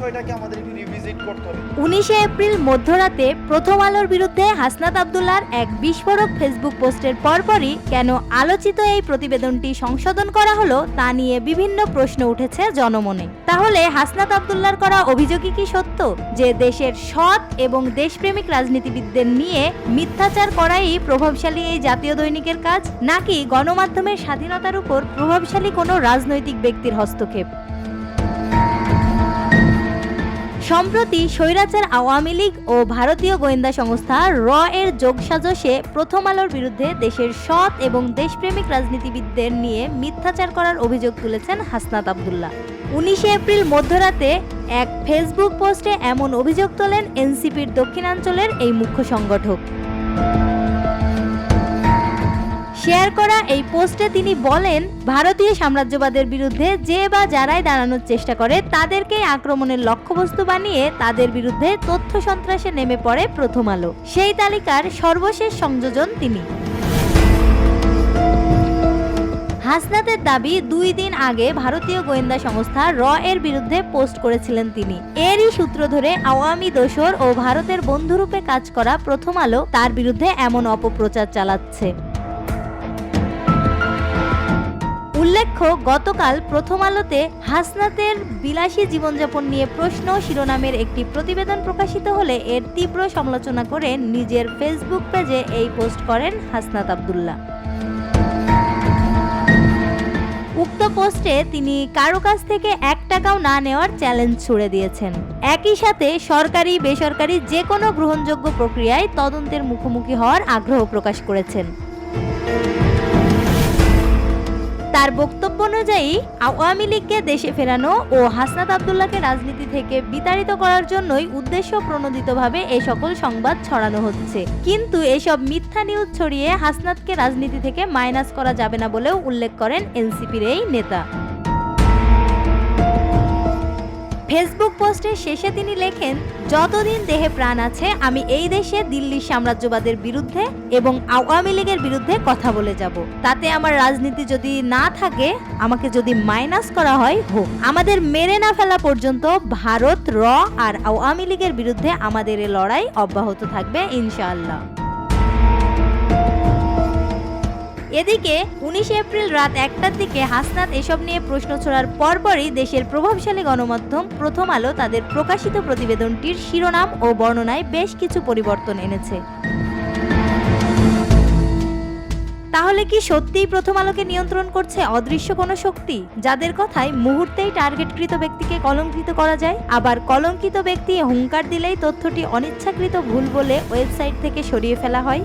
বিষয়টাকে আমাদের একটু রিভিজিট করতে হবে। উনিশে এপ্রিল মধ্যরাতে প্রথম আলোর বিরুদ্ধে হাসনাত আবদুল্লার এক বিস্ফোরক ফেসবুক পোস্টের পরপরই কেন আলোচিত এই প্রতিবেদনটি সংশোধন করা হলো তা নিয়ে বিভিন্ন প্রশ্ন উঠেছে জনমনে। তাহলে হাসনাত আবদুল্লার করা অভিযোগই কি সত্য? যে দেশের সৎ এবং দেশপ্রেমিক রাজনীতিবিদদের নিয়ে মিথ্যাচার করাই প্রভাবশালী এই জাতীয় দৈনিকের কাজ, নাকি গণমাধ্যমের স্বাধীনতার উপর প্রভাবশালী কোনো রাজনৈতিক ব্যক্তির হস্তক্ষেপ? সম্প্রতি স্বৈরাচার আওয়ামী লীগ ও ভারতীয় গোয়েন্দা সংস্থা র এর যোগসাজশে প্রথম আলোর বিরুদ্ধে দেশের সৎ এবং দেশপ্রেমিক রাজনীতিবিদদের নিয়ে মিথ্যাচার করার অভিযোগ তুলেছেন হাসনাত আবদুল্লাহ। উনিশে এপ্রিল মধ্যরাতে এক ফেসবুক পোস্টে এমন অভিযোগ তোলেন এনসিপির দক্ষিণাঞ্চলের এই মুখ্য সংগঠক। শেয়ার করা এই পোস্টে তিনি বলেন, ভারতীয় সাম্রাজ্যবাদের বিরুদ্ধে যে বা যারাই দাঁড়ানোর চেষ্টা করে তাদেরকে আক্রমণের লক্ষ্যবস্তু বানিয়ে তাদের বিরুদ্ধে তথ্য সন্ত্রাসে নেমে পড়ে প্রথম আলো। সেই তালিকার সর্বশেষ সংযোজন তিনি। হাসনাতের দাবি, দুই দিন আগে ভারতীয় গোয়েন্দা সংস্থা র এর বিরুদ্ধে পোস্ট করেছিলেন তিনি। এরই সূত্র ধরে আওয়ামী দোসর ও ভারতের বন্ধুরূপে কাজ করা প্রথম আলো তার বিরুদ্ধে এমন অপপ্রচার চালাচ্ছে। উল্লেখ্য, গতকাল প্রথম আলোতে হাসনাতের বিলাসী জীবনযাপন নিয়ে প্রশ্ন, শিরোনামের একটি প্রতিবেদন প্রকাশিত হলে এর তীব্র সমালোচনা করে নিজের ফেসবুক পেজে এই পোস্ট করেন হাসনাত আবদুল্লাহ। উক্ত পোস্টে তিনি কারও কাছ থেকে এক টাকাও না নেওয়ার চ্যালেঞ্জ ছুড়ে দিয়েছেন। একই সাথে সরকারি, বেসরকারি যে কোনো গ্রহণযোগ্য প্রক্রিয়ায় তদন্তের মুখোমুখি হওয়ার আগ্রহ প্রকাশ করেছেন। তার বক্তব্য অনুযায়ী, আওয়ামী লীগকে দেশে ফেরানো ও হাসনাত আবদুল্লাহকে রাজনীতি থেকে বিতাড়িত করার জন্যই উদ্দেশ্য প্রণোদিতভাবে এ সকল সংবাদ ছড়ানো হচ্ছে। কিন্তু এসব মিথ্যা নিউজ ছড়িয়ে হাসনাতকে রাজনীতি থেকে মাইনাস করা যাবে না বলেও উল্লেখ করেন এনসিপির এই নেতা। ফেসবুক পোস্টের শেষে তিনি লেখেন, যতদিন দেহে প্রাণ আছে, আমি এই দেশে দিল্লির সাম্রাজ্যবাদের বিরুদ্ধে এবং আওয়ামী লীগের বিরুদ্ধে কথা বলে যাব। তাতে আমার রাজনীতি যদি না থাকে, আমাকে যদি মাইনাস করা হয়, হোক। আমাদের মেরে না ফেলা পর্যন্ত ভারত, র আর আওয়ামী লীগের বিরুদ্ধে আমাদের এ লড়াই অব্যাহত থাকবে, ইনশাআল্লাহ। এদিকে উনিশে এপ্রিল রাত একটার দিকে হাসনাত এসব নিয়ে প্রশ্ন ছড়ার পরপরই দেশের প্রভাবশালী গণমাধ্যম প্রথম আলো তাদের প্রকাশিত প্রতিবেদনটির শিরোনাম ও বর্ণনায় বেশ কিছু পরিবর্তন এনেছে। তাহলে কি সত্যিই প্রথম আলোকে নিয়ন্ত্রণ করছে অদৃশ্য কোনো শক্তি? যাদের কথায় মুহূর্তেই টার্গেটকৃত ব্যক্তিকে কলঙ্কিত করা যায়, আবার কলঙ্কিত ব্যক্তি হুঙ্কার দিলেই তথ্যটি অনিচ্ছাকৃত ভুল বলে ওয়েবসাইট থেকে সরিয়ে ফেলা হয়।